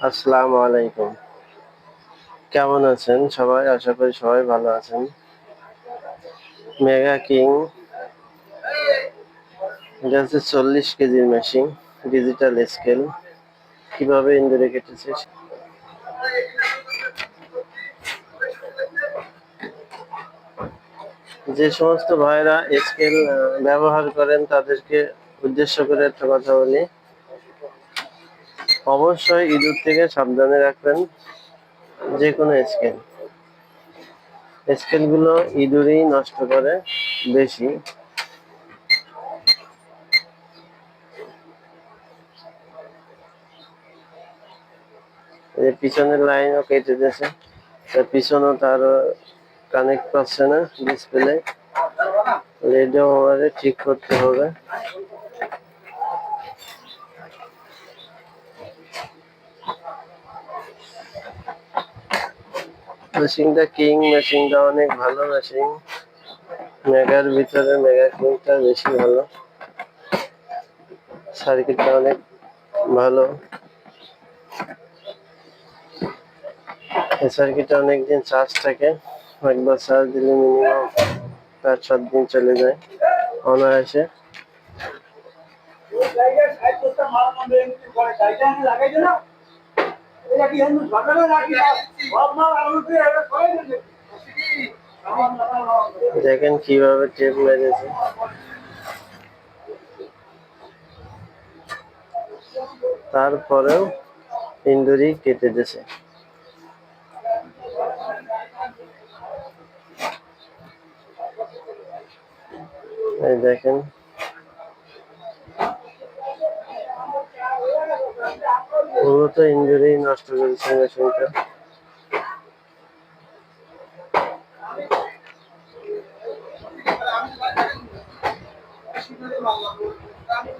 আসসালামু আলাইকুম। কেমন আছেন সবাই? আশা করি সবাই ভালো আছেন। মেগা কিং এটা চল্লিশ কেজির মেশিন ডিজিটাল স্কেল কীভাবে ইন্দুরে কেটেছে? যে সমস্ত ভাইরা স্কেল ব্যবহার করেন তাদেরকে উদ্দেশ্য করে একটা কথা বলি। অবশ্যই ইঁদুর থেকে সাবধানে রাখবেন যে কোনো স্কেল স্কেলগুলো ইঁদুরই নষ্ট করে বেশি। পিছনের লাইনও কেটে দিয়েছে। তার পিছনেও তার কানেক্ট পাচ্ছে না ডিসপ্লে রেডিও আমাদের ঠিক করতে হবে। মেশিনটা কিং মেশিনটা অনেক ভালো মেশিন মেগার ভিতরে মেগা কিংটা বেশি ভালো। সার্কিটটা অনেক ভালো। এই সার্কিটটা অনেকদিন চার্জ থাকে। একবার চার্জ দিলে মিনিমাম পাঁচ, সাত দিন চলে যায় অনায়াসে। দেখেন কীভাবে টেপ মেরেছে। তারপরেও ইন্দুরি কেটে দিয়েছে। দেখেন মূলত ইঞ্জুরি নষ্ট করেছে সঙ্গে সঙ্গে আমি